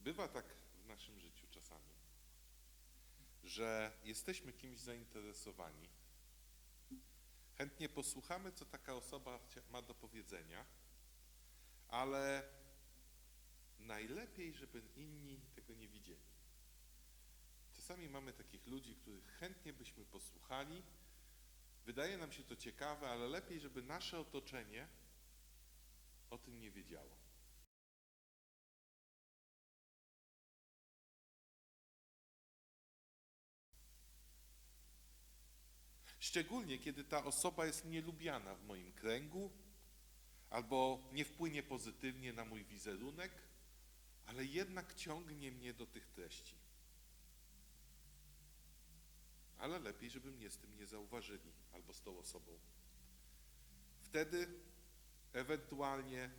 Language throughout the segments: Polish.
Bywa tak w naszym życiu czasami, że jesteśmy kimś zainteresowani. Chętnie posłuchamy, co taka osoba ma do powiedzenia, ale najlepiej, żeby inni tego nie widzieli. Czasami mamy takich ludzi, których chętnie byśmy posłuchali. Wydaje nam się to ciekawe, ale lepiej, żeby nasze otoczenie o tym nie wiedziało. Szczególnie kiedy ta osoba jest nielubiana w moim kręgu, albo nie wpłynie pozytywnie na mój wizerunek, ale jednak ciągnie mnie do tych treści. Ale lepiej, żeby mnie z tym nie zauważyli, albo z tą osobą. Wtedy ewentualnie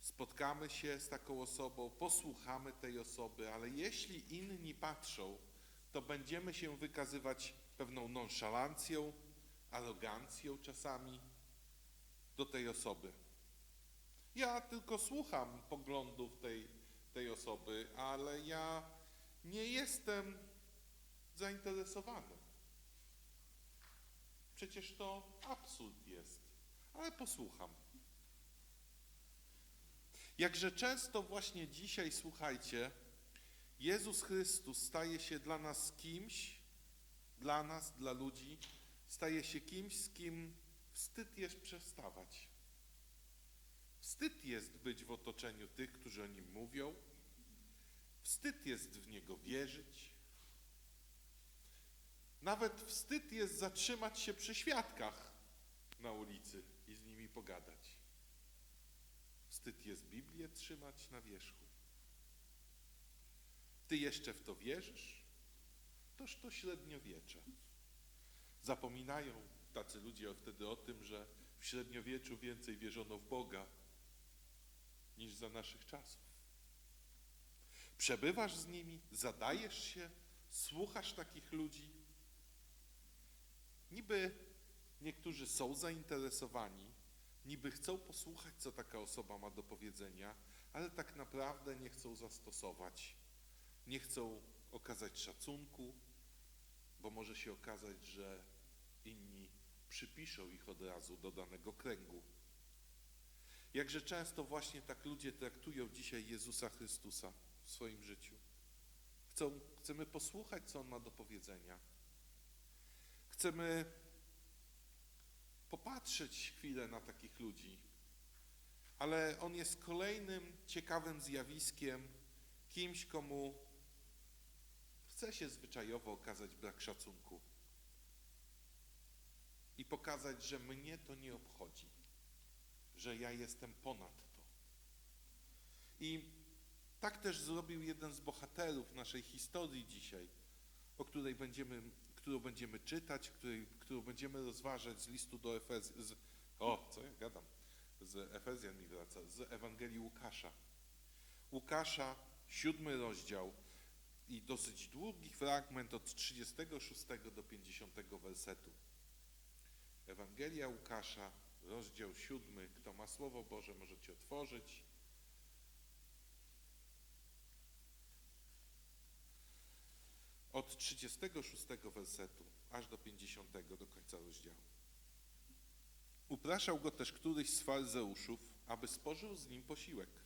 spotkamy się z taką osobą, posłuchamy tej osoby, ale jeśli inni patrzą, to będziemy się wykazywać pewną nonszalancją, arogancją czasami do tej osoby. Ja tylko słucham poglądów tej, tej osoby, ale ja nie jestem zainteresowany. Przecież to absurd jest, ale posłucham. Jakże często właśnie dzisiaj, słuchajcie, Jezus Chrystus staje się dla nas kimś, dla nas, dla ludzi, staje się kimś, z kim wstyd jest przestawać. Wstyd jest być w otoczeniu tych, którzy o nim mówią. Wstyd jest w niego wierzyć. Nawet wstyd jest zatrzymać się przy świadkach na ulicy i z nimi pogadać. Wstyd jest Biblię trzymać na wierzchu. Ty jeszcze w to wierzysz? Toż to średniowiecze. Zapominają tacy ludzie wtedy o tym, że w średniowieczu więcej wierzono w Boga niż za naszych czasów. Przebywasz z nimi, zadajesz się, słuchasz takich ludzi. Niby niektórzy są zainteresowani, niby chcą posłuchać, co taka osoba ma do powiedzenia, ale tak naprawdę nie chcą zastosować, nie chcą okazać szacunku, bo może się okazać, że inni przypiszą ich od razu do danego kręgu. Jakże często właśnie tak ludzie traktują dzisiaj Jezusa Chrystusa w swoim życiu. Chcą, chcemy posłuchać, co On ma do powiedzenia. Chcemy popatrzeć chwilę na takich ludzi, ale On jest kolejnym ciekawym zjawiskiem, kimś, komu chce się zwyczajowo okazać brak szacunku i pokazać, że mnie to nie obchodzi, że ja jestem ponad to. I tak też zrobił jeden z bohaterów naszej historii dzisiaj, o której będziemy, którą będziemy czytać, której, którą będziemy rozważać z listu do Efezjan, z, o, co ja gadam, z Efezjan mi wraca, z Ewangelii Łukasza. Łukasza, siódmy rozdział i dosyć długi fragment od 36 do 50 wersetu. Ewangelia Łukasza, rozdział siódmy. Kto ma Słowo Boże, możecie otworzyć. Od 36 wersetu aż do 50 do końca rozdziału. Upraszał go też któryś z faryzeuszów, aby spożył z nim posiłek.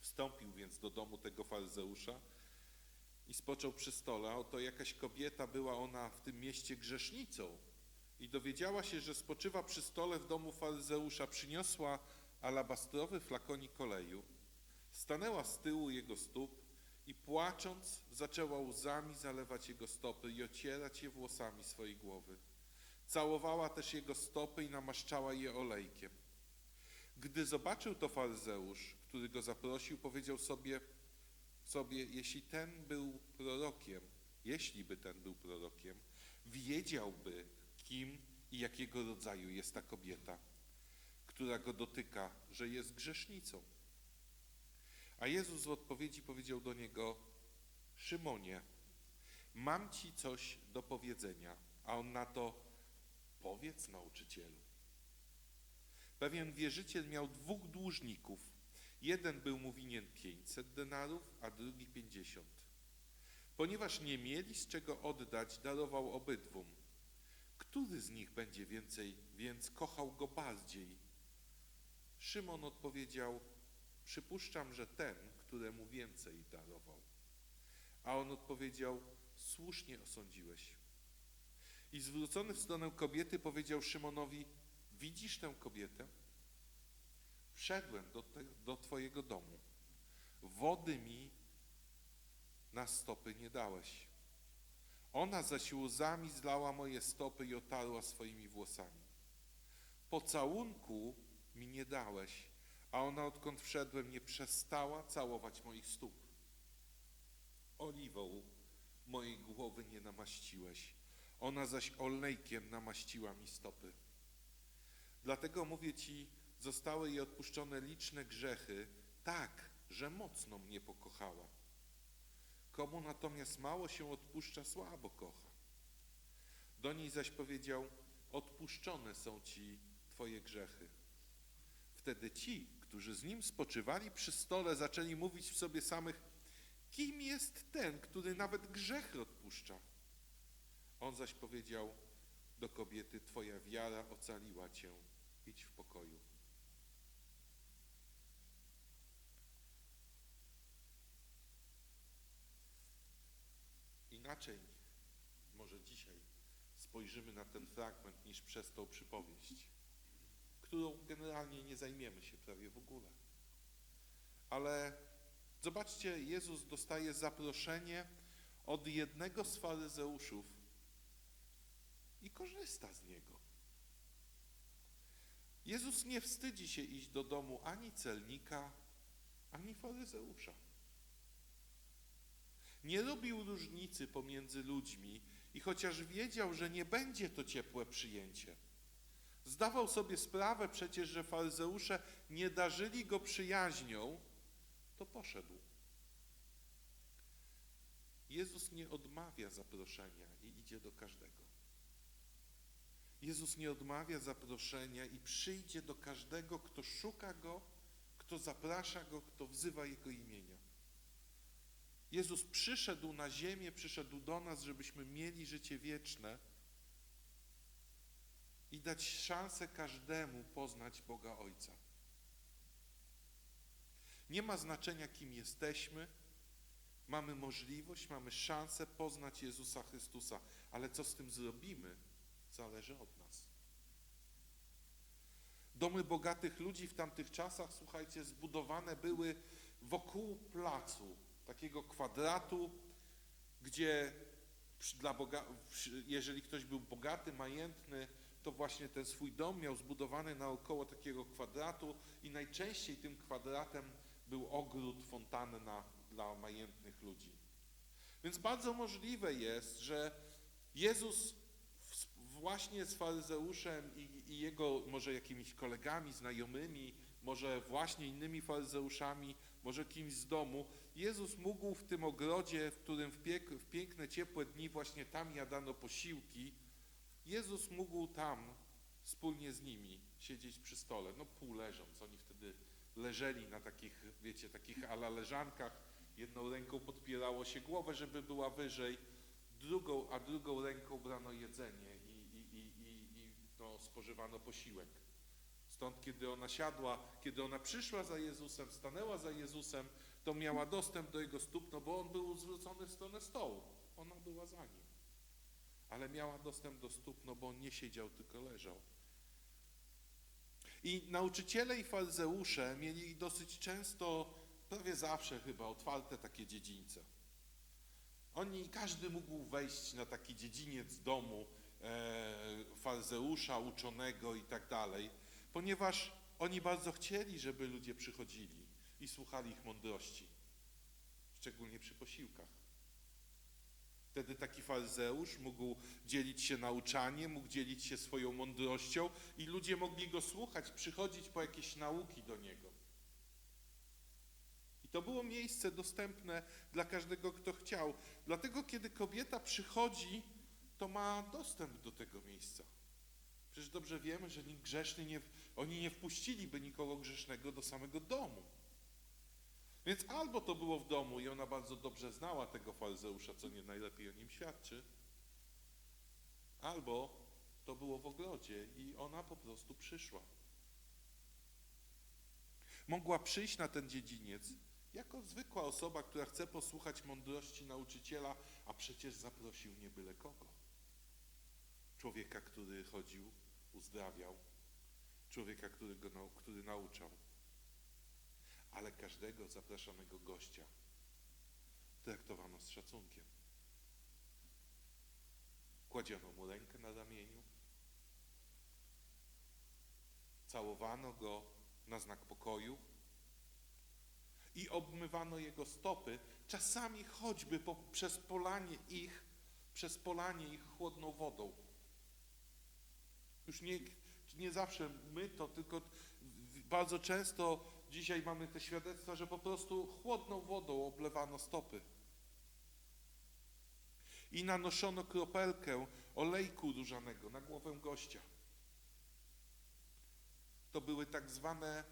Wstąpił więc do domu tego faryzeusza i spoczął przy stole. Oto jakaś kobieta, była ona w tym mieście grzesznicą i dowiedziała się, że spoczywa przy stole w domu faryzeusza. Przyniosła alabastrowy flakonik oleju, stanęła z tyłu jego stóp i płacząc zaczęła łzami zalewać jego stopy i ocierać je włosami swojej głowy. Całowała też jego stopy i namaszczała je olejkiem. Gdy zobaczył to faryzeusz, który go zaprosił, powiedział sobie, sobie, jeśli ten był prorokiem, jeśli by ten był prorokiem, wiedziałby, kim i jakiego rodzaju jest ta kobieta, która go dotyka, że jest grzesznicą. A Jezus w odpowiedzi powiedział do niego, Szymonie, mam ci coś do powiedzenia. A on na to, powiedz nauczycielu. Pewien wierzyciel miał dwóch dłużników. Jeden był mu winien 500 denarów, a drugi 50. Ponieważ nie mieli z czego oddać, darował obydwum. Który z nich będzie więcej, więc kochał go bardziej? Szymon odpowiedział, przypuszczam, że ten, któremu więcej darował. A on odpowiedział, słusznie osądziłeś. I zwrócony w stronę kobiety powiedział Szymonowi, widzisz tę kobietę? Wszedłem do, te, do twojego domu. Wody mi na stopy nie dałeś. Ona zaś łzami zlała moje stopy i otarła swoimi włosami. Pocałunku mi nie dałeś, a ona odkąd wszedłem nie przestała całować moich stóp. Oliwą mojej głowy nie namaściłeś, ona zaś olejkiem namaściła mi stopy. Dlatego mówię ci, zostały jej odpuszczone liczne grzechy, tak, że mocno mnie pokochała. Komu natomiast mało się odpuszcza, słabo kocha. Do niej zaś powiedział, odpuszczone są ci twoje grzechy. Wtedy ci, którzy z nim spoczywali przy stole, zaczęli mówić w sobie samych, kim jest ten, który nawet grzechy odpuszcza? On zaś powiedział do kobiety, twoja wiara ocaliła cię, idź w pokoju. Inaczej może dzisiaj spojrzymy na ten fragment niż przez tą przypowieść, którą generalnie nie zajmiemy się prawie w ogóle. Ale zobaczcie, Jezus dostaje zaproszenie od jednego z faryzeuszów i korzysta z niego. Jezus nie wstydzi się iść do domu ani celnika, ani faryzeusza. Nie robił różnicy pomiędzy ludźmi i chociaż wiedział, że nie będzie to ciepłe przyjęcie, zdawał sobie sprawę przecież, że faryzeusze nie darzyli go przyjaźnią, to poszedł. Jezus nie odmawia zaproszenia i idzie do każdego. Jezus nie odmawia zaproszenia i przyjdzie do każdego, kto szuka Go, kto zaprasza Go, kto wzywa Jego imienia. Jezus przyszedł na ziemię, przyszedł do nas, żebyśmy mieli życie wieczne i dać szansę każdemu poznać Boga Ojca. Nie ma znaczenia, kim jesteśmy, mamy możliwość, mamy szansę poznać Jezusa Chrystusa, ale co z tym zrobimy, zależy od nas. Domy bogatych ludzi w tamtych czasach, słuchajcie, zbudowane były wokół placu, takiego kwadratu, gdzie dla boga, jeżeli ktoś był bogaty, majętny, to właśnie ten swój dom miał zbudowany naokoło takiego kwadratu i najczęściej tym kwadratem był ogród, fontanna dla majętnych ludzi. Więc bardzo możliwe jest, że Jezus właśnie z faryzeuszem i, i, jego może jakimiś kolegami, znajomymi, może właśnie innymi faryzeuszami, może kimś z domu, Jezus mógł w tym ogrodzie, w którym w, piek, w piękne, ciepłe dni właśnie tam jadano posiłki, Jezus mógł tam wspólnie z nimi siedzieć przy stole, no pół leżąc. Oni wtedy leżeli na takich, wiecie, takich ala leżankach. Jedną ręką podpierało się głowę, żeby była wyżej, drugą, a drugą ręką brano jedzenie i, i, i, i, no, spożywano posiłek. Stąd, kiedy ona siadła, kiedy ona przyszła za Jezusem, stanęła za Jezusem, to miała dostęp do jego stóp, no bo on był zwrócony w stronę stołu. Ona była za nim. Ale miała dostęp do stóp, no bo on nie siedział, tylko leżał. I nauczyciele i faryzeusze mieli dosyć często, prawie zawsze chyba, otwarte takie dziedzińce. Oni, każdy mógł wejść na taki dziedziniec domu e, uczonego i tak dalej, ponieważ oni bardzo chcieli, żeby ludzie przychodzili i słuchali ich mądrości, szczególnie przy posiłkach. Wtedy taki faryzeusz mógł dzielić się nauczaniem, mógł dzielić się swoją mądrością i ludzie mogli go słuchać, przychodzić po jakieś nauki do niego. I to było miejsce dostępne dla każdego, kto chciał. Dlatego, kiedy kobieta przychodzi, to ma dostęp do tego miejsca. Przecież dobrze wiemy, że nikt grzeszny nie, oni nie wpuściliby nikogo grzesznego do samego domu. Więc albo to było w domu i ona bardzo dobrze znała tego faryzeusza, co nie najlepiej o nim świadczy, albo to było w ogrodzie i ona po prostu przyszła. Mogła przyjść na ten dziedziniec jako zwykła osoba, która chce posłuchać mądrości nauczyciela, a przecież zaprosił nie byle kogo. Człowieka, który chodził, uzdrawiał, człowieka, który, go, który nauczał. Ale każdego zapraszanego gościa traktowano z szacunkiem. Kładziono mu rękę na ramieniu, całowano go na znak pokoju i obmywano jego stopy, czasami choćby po, przez polanie ich, przez polanie ich chłodną wodą. Już nie, nie zawsze my to, tylko bardzo często dzisiaj mamy te świadectwa, że po prostu chłodną wodą oblewano stopy. I nanoszono kropelkę olejku różanego na głowę gościa. To były tak zwane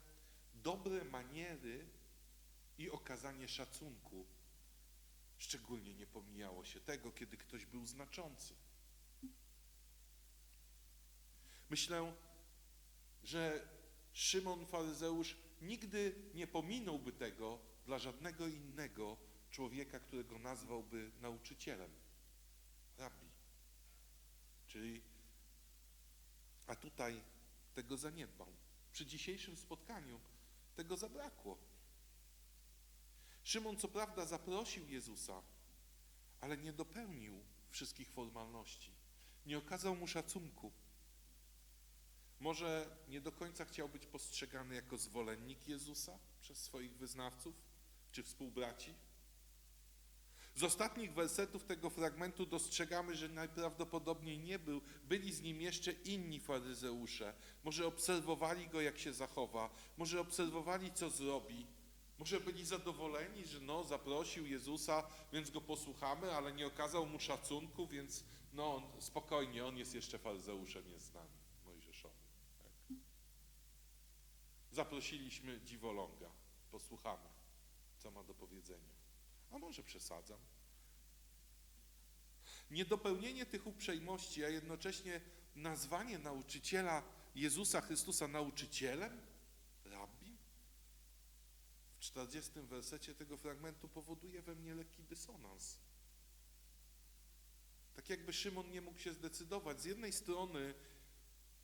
dobre maniery i okazanie szacunku. Szczególnie nie pomijało się tego, kiedy ktoś był znaczący. Myślę, że Szymon faryzeusz nigdy nie pominąłby tego dla żadnego innego człowieka, którego nazwałby nauczycielem, rabbi. Czyli, a tutaj tego zaniedbał. Przy dzisiejszym spotkaniu tego zabrakło. Szymon co prawda zaprosił Jezusa, ale nie dopełnił wszystkich formalności. Nie okazał mu szacunku. Może nie do końca chciał być postrzegany jako zwolennik Jezusa przez swoich wyznawców czy współbraci? Z ostatnich wersetów tego fragmentu dostrzegamy, że najprawdopodobniej nie był, byli z nim jeszcze inni faryzeusze. Może obserwowali go, jak się zachowa, może obserwowali, co zrobi. Może byli zadowoleni, że no, zaprosił Jezusa, więc go posłuchamy, ale nie okazał mu szacunku, więc no, spokojnie, on jest jeszcze faryzeuszem, jest z Mojżeszowym. Tak. Zaprosiliśmy dziwoląga, posłuchamy, co ma do powiedzenia. A może przesadzam? Niedopełnienie tych uprzejmości, a jednocześnie nazwanie nauczyciela Jezusa Chrystusa nauczycielem, rabbi, w 40 wersecie tego fragmentu powoduje we mnie lekki dysonans. Tak jakby Szymon nie mógł się zdecydować. Z jednej strony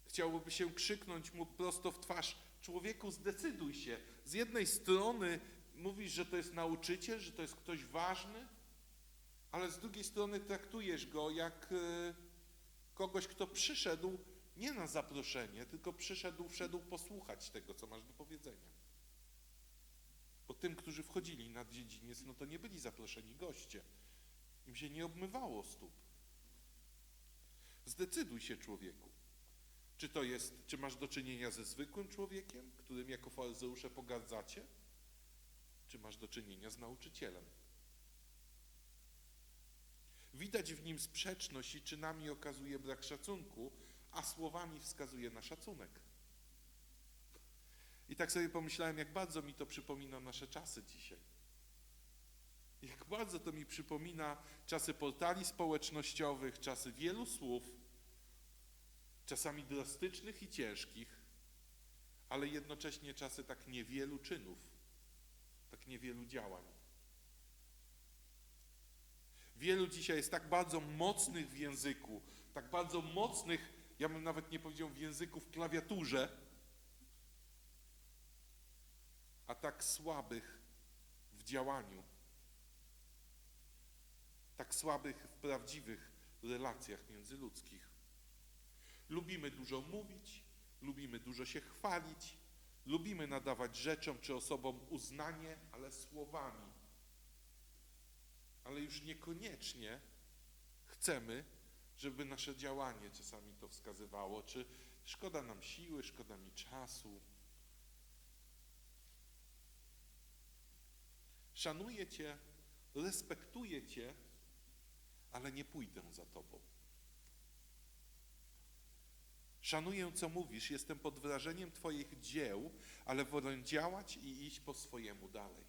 chciałoby się krzyknąć mu prosto w twarz, człowieku zdecyduj się. Z jednej strony mówisz, że to jest nauczyciel, że to jest ktoś ważny, ale z drugiej strony traktujesz go jak e, kogoś, kto przyszedł nie na zaproszenie, tylko przyszedł, wszedł posłuchać tego, co masz do powiedzenia. Bo tym, którzy wchodzili na dziedziniec, no to nie byli zaproszeni goście. Im się nie obmywało stóp. Zdecyduj się, człowieku. Czy to jest, czy masz do czynienia ze zwykłym człowiekiem, którym jako faryzeusze pogardzacie? Czy masz do czynienia z nauczycielem? Widać w nim sprzeczność i czynami okazuje brak szacunku, a słowami wskazuje na szacunek. I tak sobie pomyślałem, jak bardzo mi to przypomina nasze czasy dzisiaj. Jak bardzo to mi przypomina czasy portali społecznościowych, czasy wielu słów, czasami drastycznych i ciężkich, ale jednocześnie czasy tak niewielu czynów, tak niewielu działań. Wielu dzisiaj jest tak bardzo mocnych w języku, tak bardzo mocnych, ja bym nawet nie powiedział w języku, w klawiaturze, a tak słabych w działaniu, tak słabych w prawdziwych relacjach międzyludzkich. Lubimy dużo mówić, lubimy dużo się chwalić, lubimy nadawać rzeczom czy osobom uznanie, ale słowami. Ale już niekoniecznie chcemy, żeby nasze działanie czasami to wskazywało, czy szkoda nam siły, szkoda mi czasu. Szanuję Cię, respektuję Cię, ale nie pójdę za Tobą. Szanuję, co mówisz, jestem pod wrażeniem Twoich dzieł, ale wolę działać i iść po swojemu dalej.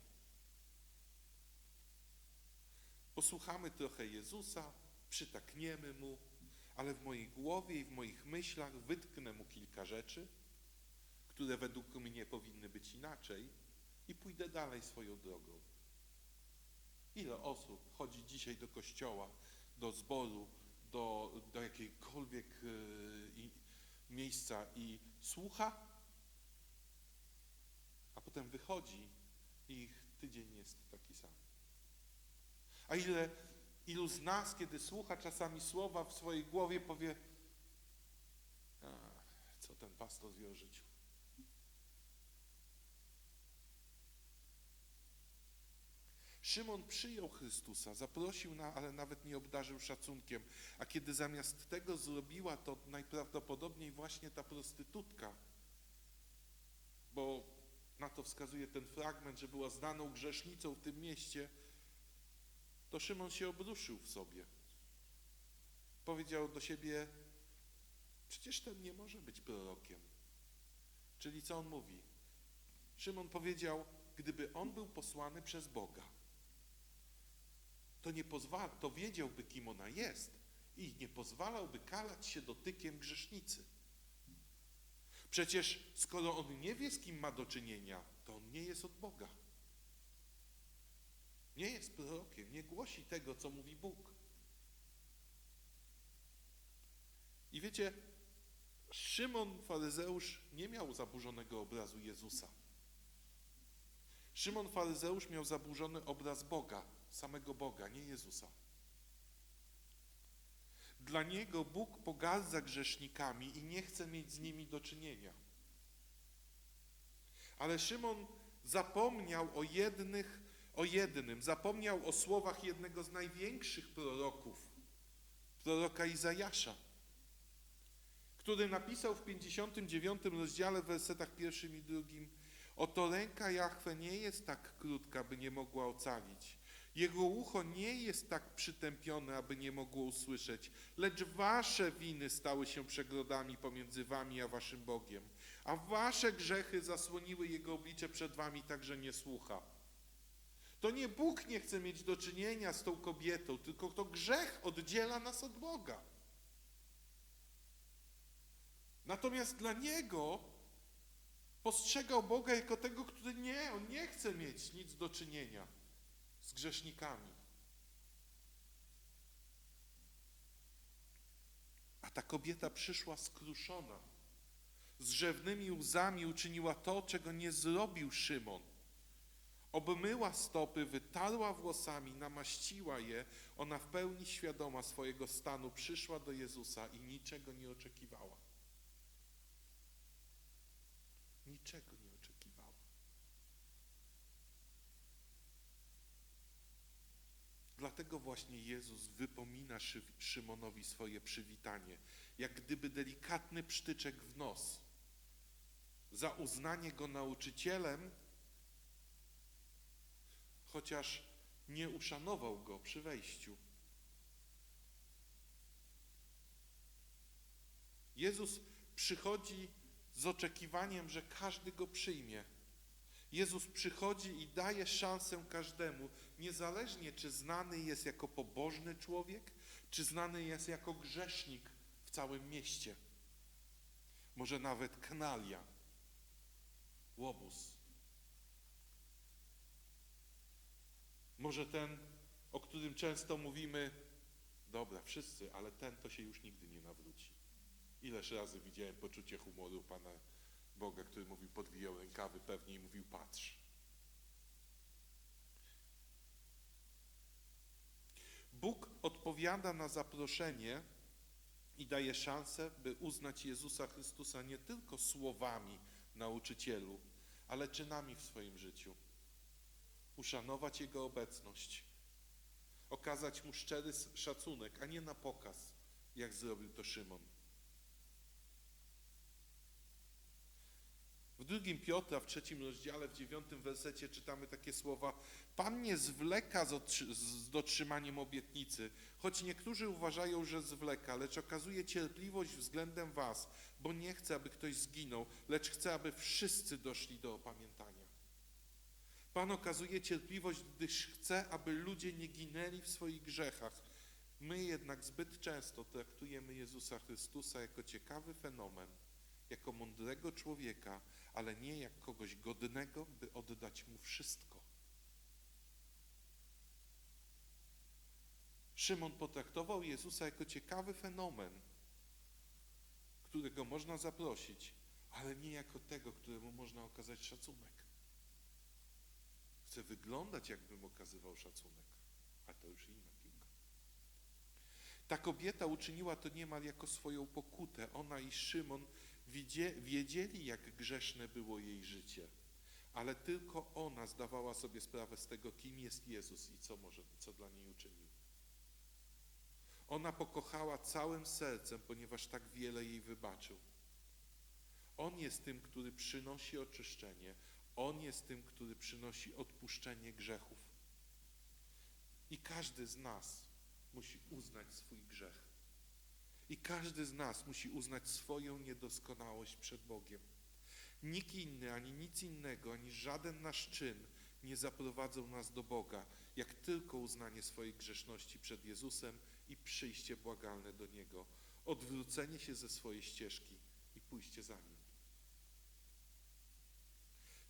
Posłuchamy trochę Jezusa, przytakniemy Mu, ale w mojej głowie i w moich myślach wytknę Mu kilka rzeczy, które według mnie powinny być inaczej i pójdę dalej swoją drogą. Ile osób chodzi dzisiaj do kościoła, do zboru, do, do jakiejkolwiek yy, miejsca i słucha, a potem wychodzi i ich tydzień jest taki sam. A ile, ilu z nas, kiedy słucha czasami słowa w swojej głowie, powie, co ten pastor wie o życiu. Szymon przyjął Chrystusa, zaprosił, na, ale nawet nie obdarzył szacunkiem. A kiedy zamiast tego zrobiła to najprawdopodobniej właśnie ta prostytutka, bo na to wskazuje ten fragment, że była znaną grzesznicą w tym mieście, to Szymon się obruszył w sobie. Powiedział do siebie, przecież ten nie może być prorokiem. Czyli co on mówi? Szymon powiedział, gdyby on był posłany przez Boga, to, nie pozwala, to wiedziałby, kim ona jest i nie pozwalałby kalać się dotykiem grzesznicy. Przecież skoro on nie wie, z kim ma do czynienia, to on nie jest od Boga. Nie jest prorokiem, nie głosi tego, co mówi Bóg. I wiecie, Szymon faryzeusz nie miał zaburzonego obrazu Jezusa. Szymon faryzeusz miał zaburzony obraz Boga, samego Boga, nie Jezusa. Dla niego Bóg pogardza grzesznikami i nie chce mieć z nimi do czynienia. Ale Szymon zapomniał o jednych, o jednym, zapomniał o słowach jednego z największych proroków, proroka Izajasza, który napisał w 59 rozdziale w wersetach pierwszym i drugim Oto ręka Jahwe nie jest tak krótka, by nie mogła ocalić. Jego ucho nie jest tak przytępione, aby nie mogło usłyszeć, lecz wasze winy stały się przegrodami pomiędzy wami a waszym Bogiem, a wasze grzechy zasłoniły Jego oblicze przed wami, tak że nie słucha. To nie Bóg nie chce mieć do czynienia z tą kobietą, tylko to grzech oddziela nas od Boga. Natomiast dla Niego postrzegał Boga jako tego, który nie, On nie chce mieć nic do czynienia z grzesznikami. A ta kobieta przyszła skruszona. Z rzewnymi łzami uczyniła to, czego nie zrobił Szymon. Obmyła stopy, wytarła włosami, namaściła je. Ona w pełni świadoma swojego stanu przyszła do Jezusa i niczego nie oczekiwała. Niczego nie oczekiwała. Dlatego właśnie Jezus wypomina Szy Szymonowi swoje przywitanie, jak gdyby delikatny psztyczek w nos. Za uznanie go nauczycielem, chociaż nie uszanował go przy wejściu. Jezus przychodzi z oczekiwaniem, że każdy go przyjmie. Jezus przychodzi i daje szansę każdemu, niezależnie czy znany jest jako pobożny człowiek, czy znany jest jako grzesznik w całym mieście. Może nawet kanalia, łobuz. Może ten, o którym często mówimy, dobra, wszyscy, ale ten to się już nigdy nie nawróci. Ileż razy widziałem poczucie humoru Pana Boga, który mówił, podwijał rękawy pewnie i mówił, patrz. Bóg odpowiada na zaproszenie i daje szansę, by uznać Jezusa Chrystusa nie tylko słowami nauczycielu, ale czynami w swoim życiu. Uszanować Jego obecność, okazać Mu szczery szacunek, a nie na pokaz, jak zrobił to Szymon. W drugim Piotra, w trzecim rozdziale, w dziewiątym wersecie czytamy takie słowa Pan nie zwleka z, otrzy- z dotrzymaniem obietnicy, choć niektórzy uważają, że zwleka, lecz okazuje cierpliwość względem was, bo nie chce, aby ktoś zginął, lecz chce, aby wszyscy doszli do opamiętania. Pan okazuje cierpliwość, gdyż chce, aby ludzie nie ginęli w swoich grzechach. My jednak zbyt często traktujemy Jezusa Chrystusa jako ciekawy fenomen, jako mądrego człowieka, ale nie jak kogoś godnego, by oddać mu wszystko. Szymon potraktował Jezusa jako ciekawy fenomen, którego można zaprosić, ale nie jako tego, któremu można okazać szacunek. Chce wyglądać, jakbym okazywał szacunek, a to już inna piłka. Ta kobieta uczyniła to niemal jako swoją pokutę. Ona i Szymon wiedzieli, jak grzeszne było jej życie, ale tylko ona zdawała sobie sprawę z tego, kim jest Jezus i co, może, co dla niej uczynił. Ona pokochała całym sercem, ponieważ tak wiele jej wybaczył. On jest tym, który przynosi oczyszczenie. On jest tym, który przynosi odpuszczenie grzechów. I każdy z nas musi uznać swój grzech. I każdy z nas musi uznać swoją niedoskonałość przed Bogiem. Nikt inny, ani nic innego, ani żaden nasz czyn nie zaprowadzą nas do Boga, jak tylko uznanie swojej grzeszności przed Jezusem i przyjście błagalne do Niego, odwrócenie się ze swojej ścieżki i pójście za Nim.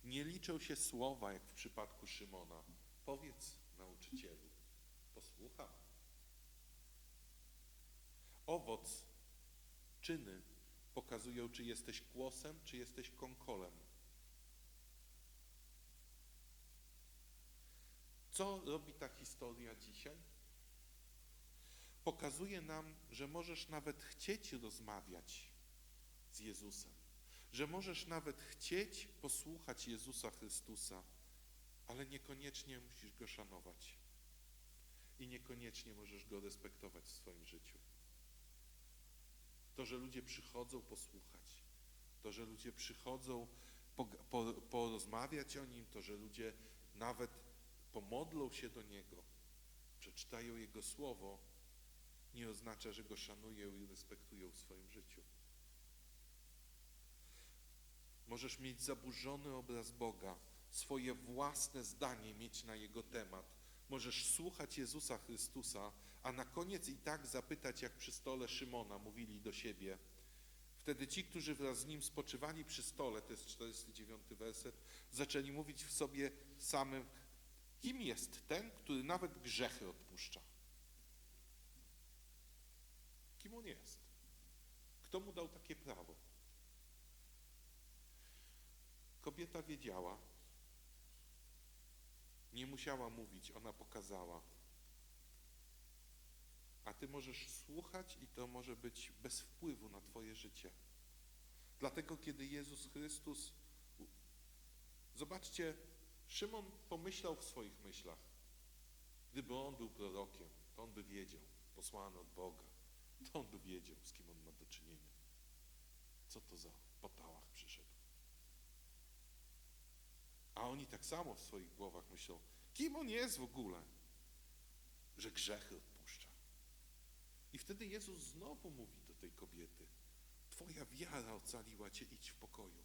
Nie liczą się słowa, jak w przypadku Szymona. Powiedz nauczycielu, posłucham. Owoc, czyny pokazują, czy jesteś kłosem, czy jesteś konkolem. Co robi ta historia dzisiaj? Pokazuje nam, że możesz nawet chcieć rozmawiać z Jezusem, że możesz nawet chcieć posłuchać Jezusa Chrystusa, ale niekoniecznie musisz Go szanować i niekoniecznie możesz Go respektować w swoim życiu. To, że ludzie przychodzą posłuchać, to, że ludzie przychodzą po, po, porozmawiać o Nim, to, że ludzie nawet pomodlą się do Niego, przeczytają Jego Słowo, nie oznacza, że Go szanują i respektują w swoim życiu. Możesz mieć zaburzony obraz Boga, swoje własne zdanie mieć na Jego temat. Możesz słuchać Jezusa Chrystusa, a na koniec i tak zapytać, jak przy stole Szymona mówili do siebie. Wtedy ci, którzy wraz z nim spoczywali przy stole, to jest 49 werset, zaczęli mówić w sobie samym, kim jest ten, który nawet grzechy odpuszcza. Kim on jest? Kto mu dał takie prawo? Kobieta wiedziała, nie musiała mówić, ona pokazała. A ty możesz słuchać i to może być bez wpływu na twoje życie. Dlatego, kiedy Jezus Chrystus, zobaczcie, Szymon pomyślał w swoich myślach, gdyby on był prorokiem, to on by wiedział, posłany od Boga, to on by wiedział, z kim on ma do czynienia. Co to za potałach przyszedł. A oni tak samo w swoich głowach myślą, kim on jest w ogóle, że grzechy. I wtedy Jezus znowu mówi do tej kobiety, Twoja wiara ocaliła Cię, idź w pokoju.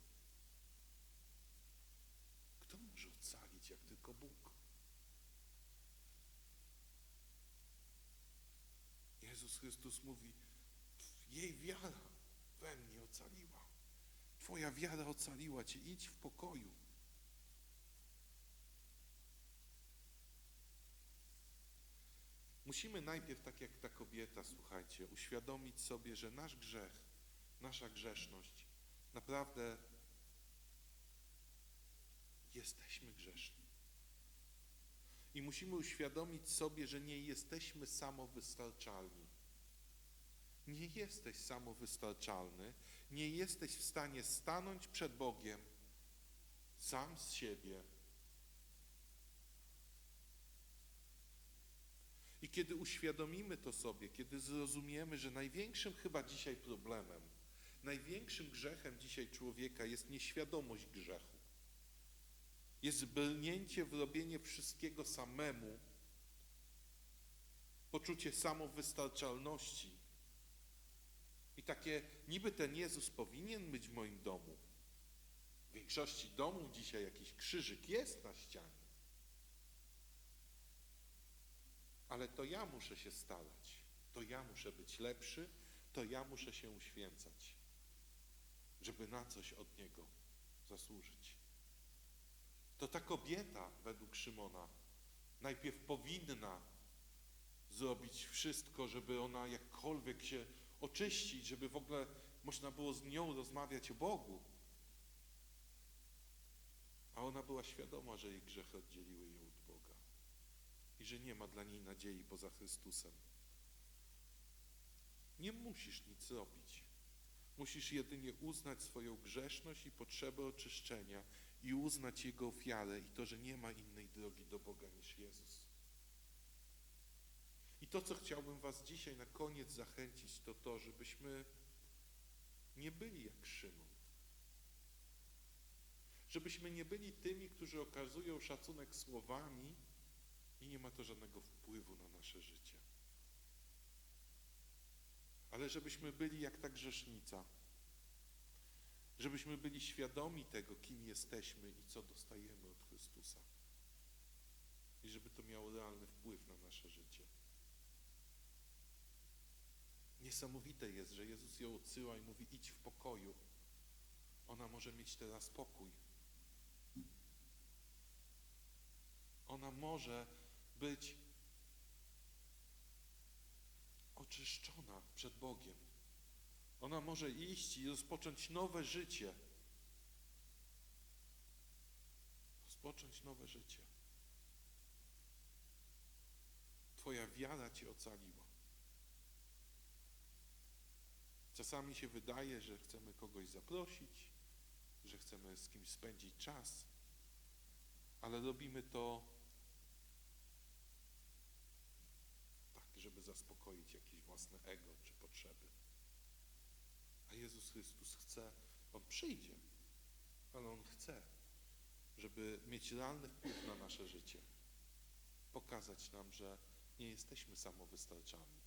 Kto może ocalić, jak tylko Bóg? Jezus Chrystus mówi, jej wiara we mnie ocaliła. Twoja wiara ocaliła Cię, idź w pokoju. Musimy najpierw, tak jak ta kobieta, słuchajcie, uświadomić sobie, że nasz grzech, nasza grzeszność, naprawdę jesteśmy grzeszni. I musimy uświadomić sobie, że nie jesteśmy samowystarczalni. Nie jesteś samowystarczalny, nie jesteś w stanie stanąć przed Bogiem sam z siebie I kiedy uświadomimy to sobie, kiedy zrozumiemy, że największym chyba dzisiaj problemem, największym grzechem dzisiaj człowieka jest nieświadomość grzechu, jest brnięcie w robienie wszystkiego samemu, poczucie samowystarczalności i takie niby ten Jezus powinien być w moim domu. W większości domów dzisiaj jakiś krzyżyk jest na ścianie. Ale to ja muszę się starać, to ja muszę być lepszy, to ja muszę się uświęcać, żeby na coś od niego zasłużyć. To ta kobieta, według Szymona, najpierw powinna zrobić wszystko, żeby ona jakkolwiek się oczyścić, żeby w ogóle można było z nią rozmawiać o Bogu. A ona była świadoma, że jej grzechy oddzieliły ją i że nie ma dla niej nadziei poza Chrystusem. Nie musisz nic robić. Musisz jedynie uznać swoją grzeszność i potrzebę oczyszczenia i uznać Jego ofiarę i to, że nie ma innej drogi do Boga niż Jezus. I to, co chciałbym Was dzisiaj na koniec zachęcić, to to, żebyśmy nie byli jak Szymon. Żebyśmy nie byli tymi, którzy okazują szacunek słowami i nie ma to żadnego wpływu na nasze życie. Ale żebyśmy byli jak ta grzesznica. Żebyśmy byli świadomi tego, kim jesteśmy i co dostajemy od Chrystusa. I żeby to miało realny wpływ na nasze życie. Niesamowite jest, że Jezus ją odsyła i mówi: idź w pokoju. Ona może mieć teraz pokój. Ona może być oczyszczona przed Bogiem. Ona może iść i rozpocząć nowe życie. Rozpocząć nowe życie. Twoja wiara cię ocaliła. Czasami się wydaje, że chcemy kogoś zaprosić, że chcemy z kimś spędzić czas, ale robimy to tak, zaspokoić jakieś własne ego czy potrzeby. A Jezus Chrystus chce, On przyjdzie, ale On chce, żeby mieć realny wpływ na nasze życie. Pokazać nam, że nie jesteśmy samowystarczalni,